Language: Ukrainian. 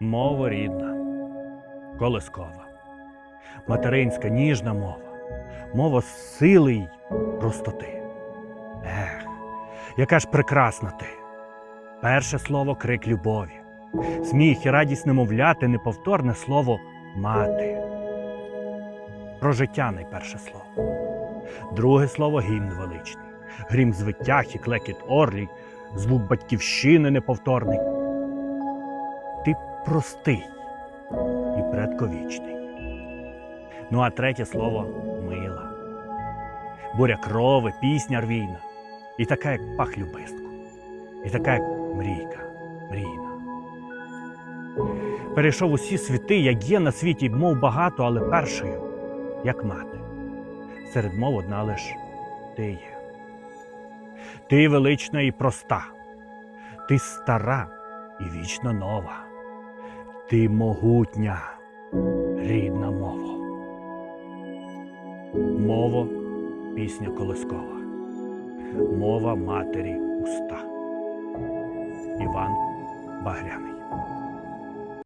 Мова рідна, колискова, материнська ніжна мова, мова сили й простоти. Ех, яка ж прекрасна ти! Перше слово крик любові, сміх і радість немовляти, неповторне слово мати. Про життя найперше слово. Друге слово гімн величний, грім звитяг і клекіт орлій, звук батьківщини неповторний. Ти простий і предковічний. Ну а третє слово мила. Буря крови, пісня рвійна, і така, як пах любистку, і така, як мрійка, мрійна. Перейшов усі світи, як є на світі мов багато, але першою, як мати. Серед мов одна лиш ти є. Ти велична і проста, ти стара і вічно нова. Ти могутня, рідна мова. Мова пісня колискова. Мова матері уста. Іван Багряний.